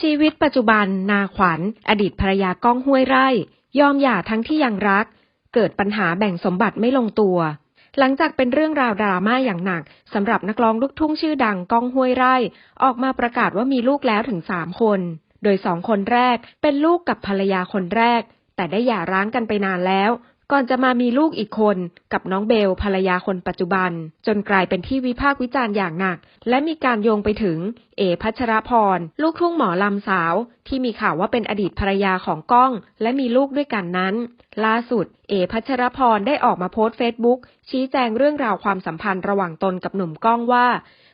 ชีวิตปัจจุบัน นาขวัญ อดีตภรรยาก้องห้วยไร่ ยอมหย่าทั้งที่ยังรัก เกิดปัญหาแบ่งสมบัติไม่ลงตัว หลังจากเป็นเรื่องราวดราม่าอย่างหนักสำหรับนักร้องลูกทุ่งชื่อดังก้องห้วยไร่ ออกมาประกาศว่ามีลูกแล้วถึงสามคน โดยสองคนแรกเป็นลูกกับภรรยาคนแรก แต่ได้หย่าร้างกันไปนานแล้ว ก่อนจะมามีลูกอีกคนกับน้องเบลภรรยาคนปัจจุบัน จนกลายเป็นที่วิพากษ์วิจารณ์อย่างหนัก และมีการโยงไปถึง เอพัชรพร ลูกทุ่งหมอลำสาว ที่มีข่าวว่าเป็นอดีตภรรยาของก้อง และมีลูกด้วยกันนั้น ล่าสุด เอพัชรพรได้ออกมาโพสต์เฟซบุ๊กชี้แจงเรื่องราวความสัมพันธ์ระหว่างตนกับหนุ่มก้องว่า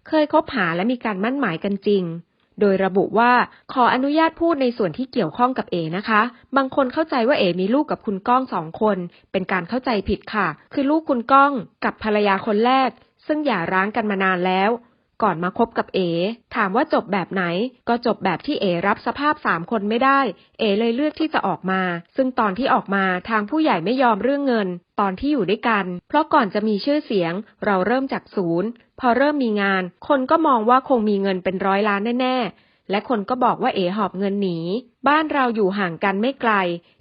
เคยคบหาและมีการมั่นหมายกันจริง โดยระบุว่าขออนุญาตพูดในส่วนที่เกี่ยวข้องกับเอนะคะ บางคนเข้าใจว่าเอมีลูกกับคุณก้องสองคน เป็นการเข้าใจผิดค่ะ คือลูกคุณก้องกับภรรยาคนแรก ซึ่งหย่าร้างกันมานานแล้ว ก่อนมาคบกับเอ ถามว่าจบแบบไหน ก็จบแบบที่เอรับสภาพสามคนไม่ได้ เอเลยเลือกที่จะออกมา ซึ่งตอนที่ออกมาทางผู้ใหญ่ไม่ยอมเรื่องเงิน ตอนที่อยู่ด้วยกัน เพราะก่อนจะมีชื่อเสียง เราเริ่มจากศูนย์ พอเริ่มมีงาน คนก็มองว่าคงมีเงินเป็นร้อยล้านแน่ๆ และคนก็บอกว่าเอหอบเงินหนี บ้านเราอยู่ห่างกันไม่ไกล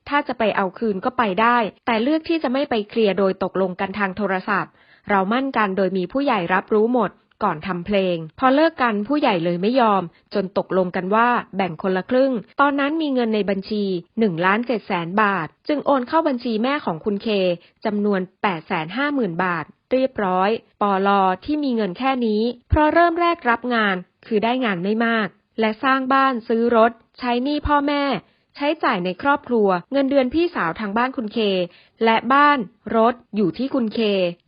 ถ้าจะไปเอาคืนก็ไปได้ แต่เลือกที่จะไม่ไปเคลียร์โดยตกลงกันทางโทรศัพท์ เรามั่นกันโดยมีผู้ใหญ่รับรู้หมด ก่อนทำเพลง พอเลิกกันผู้ใหญ่เลยไม่ยอม จนตกลงกันว่าแบ่งคนละครึ่ง ตอนนั้นมีเงินในบัญชี1ล้าน7แสนบาท จึงโอนเข้าบัญชีแม่ของคุณเคจำนวน8แสน5หมื่นบาท เรียบร้อย ปอลอที่มีเงินแค่นี้ เพราะเริ่มแรกรับงาน คือได้งานไม่มาก และสร้างบ้านซื้อรถ ใช้หนี้พ่อแม่ใช้จ่ายในครอบครัว เงินเดือนพี่สาวทางบ้านคุณเค และบ้านรถอยู่ที่คุณเค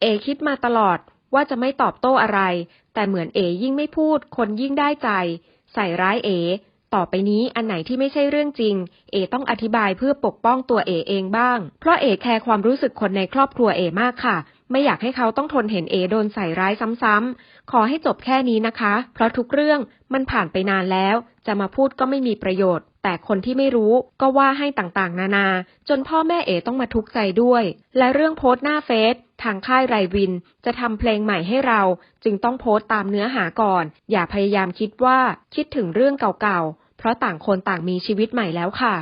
เอคิดมาตลอด ว่าจะไม่ตอบโต้อะไร แต่เหมือนเอยิ่งไม่พูด คนยิ่งได้ใจ ใส่ร้ายเอ ต่อไปนี้อันไหนที่ไม่ใช่เรื่องจริง เอต้องอธิบายเพื่อปกป้องตัวเอเองบ้าง เพราะเอแคร์ความรู้สึกคนในครอบครัวเอมากค่ะไม่อยากให้เขาต้องทนเห็นเอโดนใส่ร้ายซ้ำๆ ขอให้จบแค่นี้นะคะ เพราะทุกเรื่องมันผ่านไปนานแล้ว จะมาพูดก็ไม่มีประโยชน์ แต่คนที่ไม่รู้ก็ว่าให้ต่างๆ นานา จนพ่อแม่เอต้องมาทุกข์ใจด้วย และเรื่องโพสต์หน้าเฟซ ทางค่ายไรวินจะทำเพลงใหม่ให้เรา จึงต้องโพสต์ตามเนื้อหาก่อน อย่าพยายามคิดว่าคิดถึงเรื่องเก่าๆ เพราะต่างคนต่างมีชีวิตใหม่แล้วค่ะ